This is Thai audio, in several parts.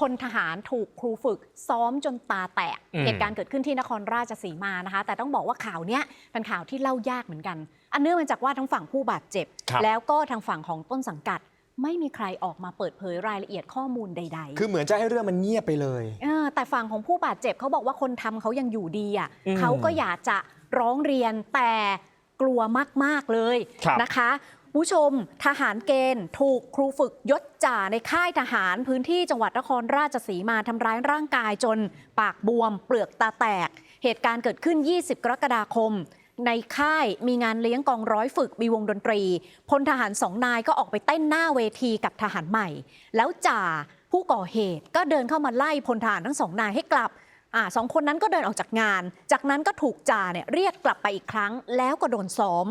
พลทหารถูกครูฝึก ซ้อมจนตาแตกอืมเหตุการณ์เกิดขึ้นที่นครราชสีมานะคะ แต่ต้องบอกว่าข่าวเนี้ยเป็นข่าวที่เล่ายากเหมือนกัน อันเนื่องมาจากว่าทั้งฝั่งผู้บาดเจ็บครับแล้วก็ทางฝั่งของต้นสังกัด ไม่มีใครออกมาเปิดเผยรายละเอียดข้อมูลใด ๆ คือเหมือนจะให้เรื่องมันเงียบไปเลยเออแต่ฝั่งของผู้บาดเจ็บเขาบอกว่าคนทำเขายังอยู่ดีอะอืมเขาก็อยากจะร้องเรียนแต่กลัวมาก ๆ เลยครับนะคะ ผู้ชมทหารเกณฑ์ ถูกครูฝึกยศจ่าในค่ายทหารพื้นที่จังหวัดนครราชสีมาทำร้ายร่างกายจน ปากบวม เปลือกตาแตก เหตุการณ์เกิดขึ้น 20 กรกฎาคม ในค่ายมีงานเลี้ยงกองร้อยฝึกมีวงดนตรี พลทหารสองนายก็ออกไปเต้นหน้าเวทีกับทหารใหม่ แล้วจ่าผู้ก่อเหตุก็เดินเข้ามาไล่พลทหารทั้งสองนายให้กลับอ่าสองคนนั้นก็เดินออกจากงาน จากนั้นก็ถูกจ่าเนี่ยเรียกกลับไปอีกครั้ง แล้วก็โดนซ้อม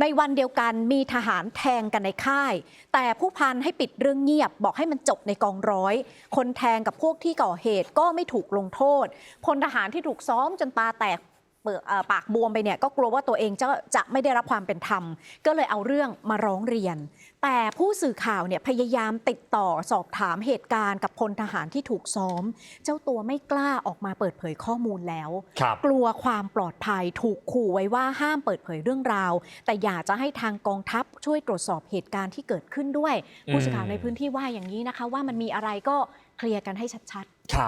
ในวันเดียวกันมีทหารแทงกันในค่าย แต่ผู้พันให้ปิดเรื่องเงียบ บอกให้มันจบในกองร้อย คนแทงกับพวกที่ก่อเหตุก็ไม่ถูกลงโทษพลทหารที่ถูกซ้อมจนตาแตก เปิดเอ่อปากบวมไปเนี่ยก็กลัวว่าตัวเองจะจะไม่ได้รับความเป็นธรรม ก็เลยเอาเรื่องมาร้องเรียน แต่ผู้สื่อข่าวเนี่ยพยายามติดต่อสอบถามเหตุการณ์กับพลทหารที่ถูกซ้อม เจ้าตัวไม่กล้าออกมาเปิดเผยข้อมูลแล้วครับกลัวความปลอดภัยถูกขู่ไว้ว่าห้ามเปิดเผยเรื่องราว แต่อยากจะให้ทางกองทัพช่วยตรวจสอบเหตุการณ์ที่เกิดขึ้นด้วย ผู้สื่อข่าวในพื้นที่ว่าอย่างนี้นะคะ ว่ามันมีอะไรก็เคลียร์กันให้ชัดๆครับ